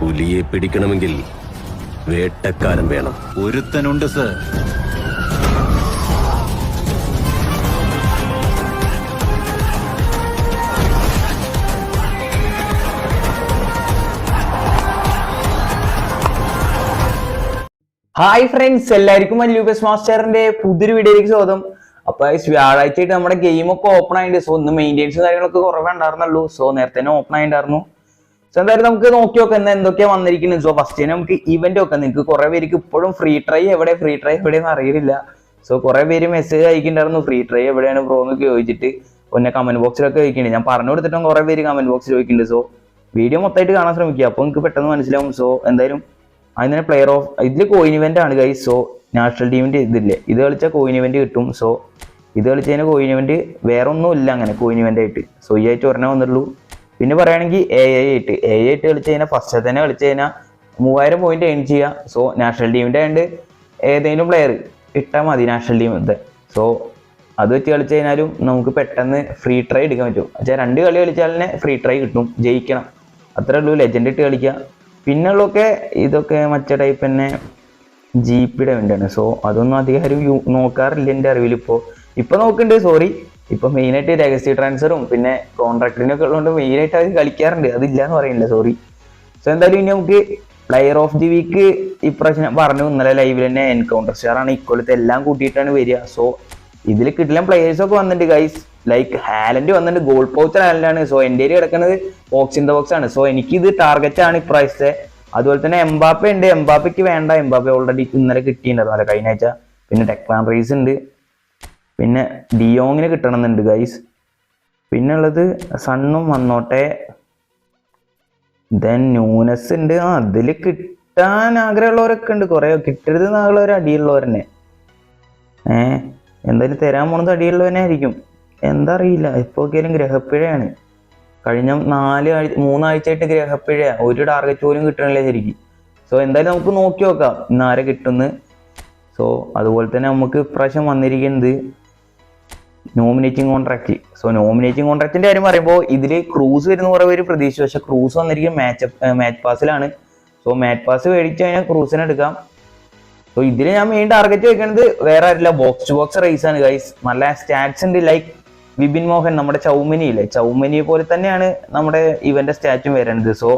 പുലിയെ പിടിക്കണമെങ്കിൽ വേട്ടക്കാരൻ വേണം. ഒരുത്തനുണ്ട് sir. Hi friends എല്ലാവർക്കും മല്ലൂബസ് മാസ്റ്ററിന്റെ പുതിയൊരു വീഡിയോയിലേക്ക് സ്വാഗതം. അപ്പൊ വ്യാഴാഴ്ചയായിട്ട് വ്യാഴാഴ്ച നമ്മുടെ ഗെയിമൊക്കെ ഓപ്പൺ ആയിട്ടുണ്ട്. സോ ഒന്ന് മെയിന്റെയിൻസ് കാര്യങ്ങളൊക്കെ കുറവേ ഉണ്ടായിരുന്നുള്ളൂ. സോ നേരത്തെ തന്നെ ഓപ്പൺ ആയിട്ടുണ്ടായിരുന്നു. സോ എന്തായാലും നമുക്ക് നോക്കി നോക്കാം എന്താ എന്തൊക്കെയാ വന്നിരിക്കുന്നത്. സോ ഫസ്റ്റ് തന്നെ നമുക്ക് ഇവന്റ് ഒക്കെ നിങ്ങൾക്ക് കുറെ പേർക്ക് ഇപ്പോഴും ഫ്രീ ട്രൈ എവിടെ? ഫ്രീ ട്രൈ എവിടെയെന്ന് അറിയില്ല. സോ കുറെ പേര് മെസ്സേജ് അയക്കുന്നുണ്ടായിരുന്നു. ഫ്രീ ട്രൈ എവിടെയാണ് ബ്രോ എന്നൊക്കെ ചോദിച്ചിട്ട് പിന്നെ കമന്റ് ബോക്സിലൊക്കെ ചോദിക്കുന്നുണ്ട്. ഞാൻ പറഞ്ഞു കൊടുത്തിട്ടും കുറെ പേര് കമന്റ് ബോക്സിൽ ചോദിക്കുന്നുണ്ട്. സോ വീഡിയോ മൊത്തമായിട്ട് കാണാൻ ശ്രമിക്കുക. അപ്പോൾ നിങ്ങൾക്ക് പെട്ടെന്ന് മനസ്സിലാവും. സോ എന്തായാലും അതിന് പ്ലെയർ ഓഫ് ഇതിൽ കോയിൻ ഇവന്റ് ആണ് ഗൈസ് സോ നാഷണൽ ടീമിന്റെ ഇതില്ലേ? ഇത് കളിച്ചാൽ കോയിൻ ഇവന്റ് കിട്ടും. സോ ഇത് കളിച്ചതിന് കോയിൻ ഇവന്റ് വേറെ ഒന്നും ഇല്ല അങ്ങനെ കോയിൻ ഇവന്റ് ആയിട്ട്. സോ ഈ ആയിട്ട് ഒരെണ്ണം വന്നിട്ടുള്ളൂ. പിന്നെ പറയുകയാണെങ്കിൽ എ ഐ ആയിട്ട് എ ഐ ആയിട്ട് കളിച്ച് കഴിഞ്ഞാൽ ഫസ്റ്റ് തന്നെ കളിച്ച് കഴിഞ്ഞാൽ മൂവായിരം പോയിന്റ് ഏൺ ചെയ്യുക സോ നാഷണൽ ടീമിന്റെ ആയതുകൊണ്ട് ഏതെങ്കിലും പ്ലെയർ ഇട്ടാൽ മതി നാഷണൽ ടീം ടീമിന്റെ സോ അത് വെച്ച് കളിച്ച് കഴിഞ്ഞാലും നമുക്ക് പെട്ടെന്ന് ഫ്രീ ട്രൈ എടുക്കാൻ പറ്റും. വെച്ചാൽ രണ്ട് കളി കളിച്ചാൽ തന്നെ ഫ്രീ ട്രൈ കിട്ടും ജയിക്കണം. അത്രേ ഉള്ളൂ ലെജൻഡ് ഇട്ട് കളിക്കുക പിന്നുള്ളതൊക്കെ ഇതൊക്കെ മറ്റേ ടൈപ്പ് തന്നെ ജി പിയുടെ വേണ്ടിയാണ് സോ അതൊന്നും അധികം ആരും നോക്കാറില്ല എന്റെ അറിവിൽ ഇപ്പോൾ ഇപ്പോൾ നോക്കുന്നുണ്ട് സോറി ഇപ്പൊ മെയിനായിട്ട് രഹസ്യ ട്രാൻസ്ഫറും പിന്നെ കോൺട്രാക്ടിനൊക്കെ ഉള്ളതുകൊണ്ട് മെയിനായിട്ട് അത് കളിക്കാറുണ്ട്. അതില്ല എന്ന് പറയുന്നില്ല സോറി സോ എന്തായാലും ഇനി നമുക്ക് പ്ലെയർ ഓഫ് ദി വീക്ക് ഇപ്രാവശ്യം ഞാൻ പറഞ്ഞു ഇന്നലെ ലൈവിൽ തന്നെ എൻകൗണ്ടർ സ്റ്റാർ ആണ്. ഇക്കൊല്ലത്തെ എല്ലാം കൂട്ടിയിട്ടാണ് വരിക. സോ ഇതിൽ കിട്ടില്ല പ്ലേയേഴ്സ് ഒക്കെ വന്നിട്ടുണ്ട് ഗൈസ് ലൈക്ക് ഹാലൻഡ് വന്നിട്ട് ഗോൾ പൗച്ചർ ഹാലൻഡാണ് സോ എന്റെ കിടക്കുന്നത് ബോക്സ് ഇൻ ദ ബോക്സ് ആണ്. സോ എനിക്ക് ഇത് ടാർഗറ്റ് ആണ് ഇപ്രാവശ്യത്തെ. അതുപോലെ തന്നെ എംബാപ്പ ഉണ്ട്. എംബാപ്പയ്ക്ക് വേണ്ട. എംബാപ്പ ഓൾറെഡി ഇന്നലെ കിട്ടിയിട്ടുണ്ടായിരുന്നു. അല്ല കഴിഞ്ഞ ആഴ്ച പിന്നെ ടെക്ലാൻ റൈസ് ഉണ്ട്. പിന്നെ ഡിയോങ്ങിന് കിട്ടണമെന്നുണ്ട് ഗൈസ് പിന്നെ ഉള്ളത് സണ്ണും വന്നോട്ടെ. ദെൻ ന്യൂനസ് ഉണ്ട്. ആ അതിൽ കിട്ടാൻ ആഗ്രഹമുള്ളവരൊക്കെ ഉണ്ട്. കുറേ കിട്ടരുത് എന്നുള്ള ഒരു അടിയുള്ളവരെന്നെ ഏ എന്തായാലും തരാൻ പോണത് അടിയുള്ളവനെ ആയിരിക്കും. എന്താ അറിയില്ല ഇപ്പോൾ ഒക്കെയാലും ഗ്രഹപ്പിഴയാണ്. കഴിഞ്ഞ നാല് ആഴ്ച മൂന്നാഴ്ചയായിട്ട് ഗ്രഹപ്പിഴ ഒരു ടാർഗറ്റ് പോലും കിട്ടണില്ല ശരിക്കും. സോ എന്തായാലും നമുക്ക് നോക്കി നോക്കാം ഇന്ന് ആരെ കിട്ടുന്ന്. സോ അതുപോലെ തന്നെ നമുക്ക് ഇപ്രാവശ്യം വന്നിരിക്കുന്നത് നോമിനേറ്റിംഗ് കോൺട്രാക്ട് സോ നോമിനേറ്റിംഗ് കോൺട്രാക്റ്റിന്റെ കാര്യം പറയുമ്പോൾ ഇതിൽ ക്രൂസ് വരുന്ന കുറെ പേര് പ്രതീക്ഷിച്ചു. പക്ഷെ ക്രൂസ് വന്നിരിക്കും മാച്ച് മാച്ച് പാസിലാണ് സോ മാച്ച് പാസ് മേടിച്ചു കഴിഞ്ഞാൽ ക്രൂസിനെ എടുക്കാം. സോ ഇതിൽ ഞാൻ മെയിൻ ടാർഗറ്റ് വെക്കുന്നത് വേറെ ആരില്ല ബോക്സ് ടു ബോക്സ് റേസ് ആണ് ഗൈസ് നല്ല സ്റ്റാറ്റ്സ് ഉണ്ട്. ലൈക്ക് വിപിൻ മോഹൻ നമ്മുടെ ചൗമനി ഇല്ലേ? ചൗമനിയെ പോലെ തന്നെയാണ് നമ്മുടെ ഇവന്റെ സ്റ്റാറ്റും വരുന്നത് സോ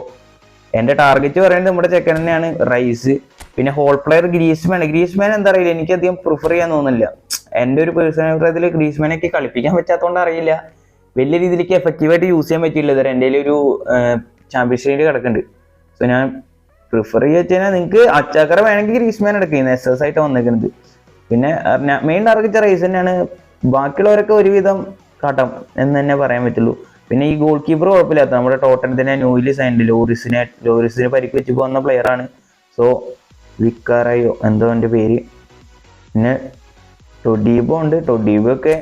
എന്റെ ടാർഗറ്റ് പറയുന്നത് നമ്മുടെ ചെക്കൻ തന്നെയാണ് റൈസ്. പിന്നെ ഹോൾ പ്ലെയർ ഗ്രീസ്മാൻ ഗ്രീസ്മാൻ എന്താ അറിയില്ല? എനിക്ക് അധികം പ്രിഫർ ചെയ്യാൻ തോന്നുന്നില്ല. എന്റെ ഒരു പേഴ്സണൽ അഭിപ്രായത്തിൽ ഗ്രീസ്മാനൊക്കെ കളിപ്പിക്കാൻ പറ്റാത്തതുകൊണ്ട് അറിയില്ല. വലിയ രീതിയിലേക്ക് എഫക്റ്റീവായിട്ട് യൂസ് ചെയ്യാൻ പറ്റില്ല ഇതുവരെ എന്റെ ഒരു ചാമ്പ്യൻഷിപ്പിൽ കിടക്കുന്നുണ്ട്. സോ ഞാൻ പ്രിഫർ ചെയ്യുക കഴിഞ്ഞാൽ നിങ്ങൾക്ക് അച്ചാക്കറ വേണമെങ്കിൽ ഗ്രീസ്മാൻ എടുക്കുന്നത് എസ് എസ് ആയിട്ട് വന്നേക്കുന്നത് പിന്നെ മെയിൻ ടാർഗറ്റ് റൈസ് തന്നെയാണ്. ബാക്കിയുള്ളവരൊക്കെ ഒരുവിധം കാട്ടാം എന്ന് തന്നെ പറയാൻ പറ്റുള്ളൂ. പിന്നെ ഈ ഗോൾ കീപ്പർ കുഴപ്പമില്ലാത്ത നമ്മുടെ ടോട്ടൽ തന്നെ ന്യൂലി സൈൻഡ് ലോറിസിനെ ലോറിസിനെ പരിക്ക് വെച്ച് പോകുന്ന പ്ലെയർ ആണ്. സോ വിക്കാറയോ? എന്തോ എന്റെ പേര്. പിന്നെ ടൊഡീബോ ഉണ്ട്. ടൊഡീബോ ഒക്കെ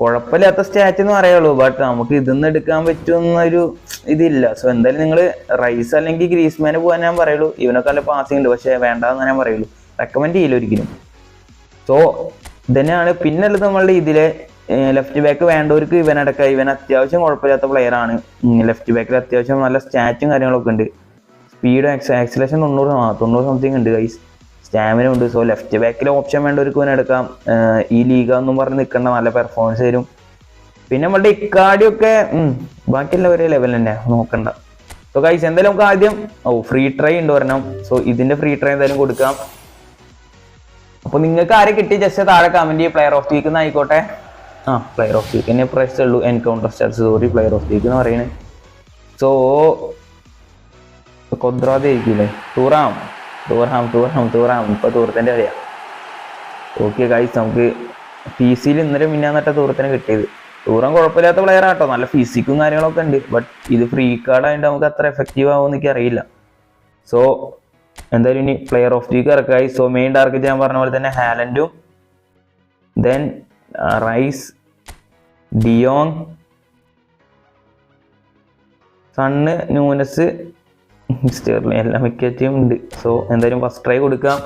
കുഴപ്പമില്ലാത്ത സ്റ്റാറ്റ് എന്ന് പറയുള്ളൂ. ബട്ട് നമുക്ക് ഇതൊന്നും എടുക്കാൻ പറ്റുന്നൊരു ഇതില്ല. സോ എന്തായാലും നിങ്ങൾ റൈസ് അല്ലെങ്കിൽ ഗ്രീസ്മാന് പോകാൻ ഞാൻ പറയുള്ളൂ. ഇവനൊക്കെ നല്ല പാസിംഗ് ഉണ്ട്. പക്ഷെ വേണ്ടെന്ന് ഞാൻ പറയുള്ളൂ. റെക്കമെൻഡ് ചെയ്യില്ല ഒരിക്കലും. സോ ഇതന്നെയാണ്. പിന്നല്ലത് നമ്മളുടെ ഇതിലെ ലെഫ്റ്റ് ബാക്ക് വേണ്ടവർക്ക് ഇവനടക്കം ഇവൻ അത്യാവശ്യം കുഴപ്പമില്ലാത്ത പ്ലെയർ ആണ്. ലെഫ്റ്റ് ബാക്കിൽ അത്യാവശ്യം നല്ല സ്റ്റാറ്റും കാര്യങ്ങളൊക്കെ ഉണ്ട്. സ്പീഡും ആക്സിലേഷൻ തൊണ്ണൂറ് തൊണ്ണൂറ് സംതിങ് ഉണ്ട് ഗൈസ് സ്റ്റാമിന ഉണ്ട് സോ ലെഫ്റ്റ് ബാക്കിൽ ഓപ്ഷൻ വേണ്ടവർക്ക് ഇവൻ എടുക്കാം ഈ ലീഗ എന്നും പറഞ്ഞ് നിൽക്കേണ്ട നല്ല പെർഫോമൻസ് തരും പിന്നെ നമ്മളുടെ ഇക്കാഡിയൊക്കെ ബാക്കിയുള്ള ഒരു ലെവൽ തന്നെ നോക്കണ്ട സോ കൈസ് എന്തായാലും നമുക്ക് ആദ്യം ഓ ഫ്രീ ട്രൈ ഉണ്ട് പറഞ്ഞാൽ സോ ഇതിന്റെ ഫ്രീ ട്രൈ എന്തായാലും കൊടുക്കാം അപ്പൊ നിങ്ങൾക്ക് ആരെ കിട്ടി ജസ്റ്റ് താഴെ കമന്റ് ചെയ്യും പ്ലെയർ ഓഫ് ദി വീക്ക് ആയിക്കോട്ടെ ആ പ്ലെയർ ഓഫ് ദി വീക്ക് എന്നെ പ്രൈസ് ഉള്ളൂ encounter stars sorry player of the week എന്ന് പറയുന്നത് സോ കൊദ്രാതെ ആയിരിക്കില്ലേ ടൂറാം ടൂറാം ടൂറാം ടൂറാം ഇപ്പൊ തോർത്തന്റെ അറിയാം ഓക്കെ ഗൈസ് നമുക്ക് പി സിയിൽ ഇന്നലെ മിന്നാന്നിട്ട ടൂറത്തിന് കിട്ടിയത്. ടൂറാൻ കുഴപ്പമില്ലാത്ത പ്ലെയർ ആട്ടോ. നല്ല ഫിസിക്കും കാര്യങ്ങളൊക്കെ ഉണ്ട്. ബട്ട് ഇത് ഫ്രീ കാർഡ് ആയതുകൊണ്ട് നമുക്ക് അത്ര എഫക്റ്റീവ് ആവുമെന്ന് എനിക്ക് അറിയില്ല. സോ എന്തായാലും ഇനി പ്ലെയർ ഓഫ് ദി ഇറക്കായി സോ മെയിൻ ടാർഗറ്റ് ഞാൻ പറഞ്ഞ പോലെ തന്നെ ഹാലൻഡും then Rice De Jong Son Nunez Sterling എല്ലാം ടീം ഉണ്ട്. സോ എന്തായാലും ഫസ്റ്റ് ട്രൈ കൊടുക്കാം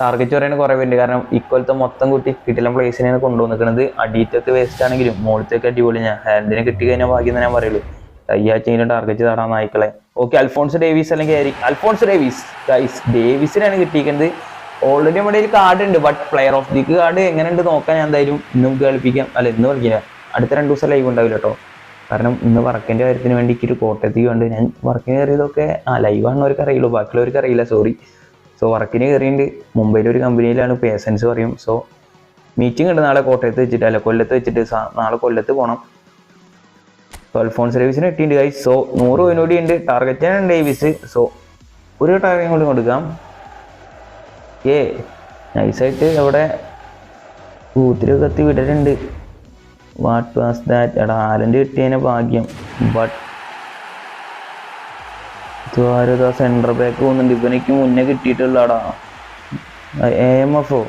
ടാർഗറ്റ് പറയുന്നത് കുറേ പേരുണ്ട്. കാരണം ഇക്കൊലത്തെ മൊത്തം കുട്ടി കിട്ടില്ല പ്ലേസിനെയാണ് കൊണ്ടുവന്നിരിക്കുന്നത്. അടിയിട്ടൊക്കെ വേസ്റ്റ് ആണെങ്കിലും മുകളിലത്തേക്ക് അടിപൊളി ഞാൻ. ഹാൻഡിനെ കിട്ടി കഴിഞ്ഞാൽ ഭാഗ്യം ഞാൻ പറയുള്ളൂ. കയ്യാച്ചെങ്കിലും ടാർഗറ്റ് തടാൻ നായ്ക്കളെ. ഓക്കെ അൽഫോൺസ് ഡേവിസ് അല്ലെങ്കിൽ ആയിരിക്കും അൽഫോൺസ് ഡേവിസ്. ഗൈസ് ഡേവിസിനാണ് കിട്ടിയിരിക്കുന്നത്. ഓൾറെഡി നമ്മുടെ ഒരു കാർഡ് ഉണ്ട്. ബട്ട് പ്ലെയർ ഓഫ് ദിക്ക് കാർഡ് എങ്ങനെയുണ്ട് നോക്കാൻ ഞാൻ എന്തായാലും ഇന്നും കളിപ്പിക്കാം. അല്ല ഇന്ന് കളിക്കില്ല. അടുത്ത രണ്ട് ദിവസം ലൈവ് ഉണ്ടാവില്ല കേട്ടോ കാരണം ഇന്ന് വർക്കിന്റെ കാര്യത്തിന് വേണ്ടി എനിക്ക് ഒരു കോട്ടയത്തേക്ക് വേണ്ടി ഞാൻ വർക്കിന് കയറിയതൊക്കെ ആ ലൈവ് ആണെന്നവർക്ക് അറിയുള്ളൂ ബാക്കിയുള്ളവർക്ക് അറിയില്ല സോറി സോ വർക്കിന് കയറിയിട്ടുണ്ട് മുംബൈയിലെ ഒരു കമ്പനിയിലാണ് പേസൻസ് പറയും. സോ മീറ്റിംഗ് ഉണ്ട് നാളെ കോട്ടയത്ത് വെച്ചിട്ട് അല്ല കൊല്ലത്ത് വെച്ചിട്ട്. നാളെ കൊല്ലത്ത് പോകണം സോ ഫോൺ സർവീസിന് കിട്ടിയിട്ടുണ്ട് ഗൈസ് സോ നൂറ് കോയിനോടി ഉണ്ട്. ടാർഗറ്റ് ടാർഗറ്റാണ് ഡേവിസ് സോ ഒരു ടാർഗറ്റ് കൂടി കൊടുക്കാം. ഏ നൈസായിട്ട് അവിടെ ബൂത്തിലൊക്കെ കത്തി വിടലുണ്ട്. വാട്ട് വാസ് ദാറ്റ് എടാ ആലന്റെ കിട്ടിയതിനെ ഭാഗ്യം. ബട്ട് ആരോ സെൻട്രൽ ബാക്ക് പോകുന്നുണ്ട്. ഇവനിക്ക് മുന്നേ കിട്ടിയിട്ടുള്ളടാ എ എം എഫ്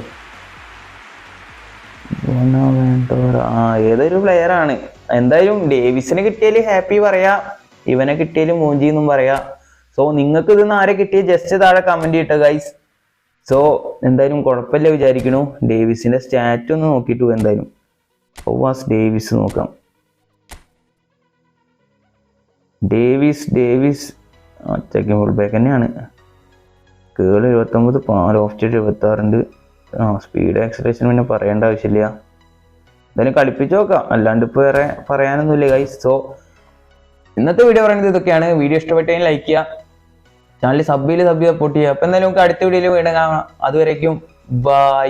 ആ ഏതൊരു ആണ്. എന്തായാലും ഡേവിസിന് കിട്ടിയാൽ ഹാപ്പി പറയാ. ഇവനെ കിട്ടിയാൽ മൂഞ്ചി എന്നും പറയാ. സോ നിങ്ങൾക്ക് ഇതിന്ന് ആരെ കിട്ടിയ? ജസ്റ്റ് താഴെ കമന്റ് ഇട്ട ഗൈസ് സോ എന്തായാലും കുഴപ്പമില്ല വിചാരിക്കണു ഡേവിസിന്റെ സ്റ്റാറ്റ് ഒന്ന് നോക്കിയിട്ടു എന്തായാലും. വാസ് ഡേവിസ് നോക്കാം. Davies Davies. Checking full back തന്നെയാണ്. കേൾ എഴുപത്തൊമ്പത് പാൽ ഓഫ് എഴുപത്തി ആറുണ്ട് ആ സ്പീഡ് ആക്സലേഷൻ പിന്നെ പറയേണ്ട ആവശ്യമില്ല. എന്തായാലും കളിപ്പിച്ച് നോക്കാം. അല്ലാണ്ട് ഇപ്പോൾ വേറെ പറയാനൊന്നുമില്ല ഗൈസ് സോ ഇന്നത്തെ വീഡിയോ പറയുന്നത് ഇതൊക്കെയാണ്. വീഡിയോ ഇഷ്ടപ്പെട്ടെങ്കിൽ ലൈക്ക് ചെയ്യുക. ചാനൽ സബ് ചെയ്ത് സബ് സപ്പോർട്ട് ചെയ്യുക. അപ്പോൾ എന്തായാലും നമുക്ക് അടുത്ത വീഡിയോയിൽ വീണ്ടും കാണാം. അതുവരേക്കും ബൈ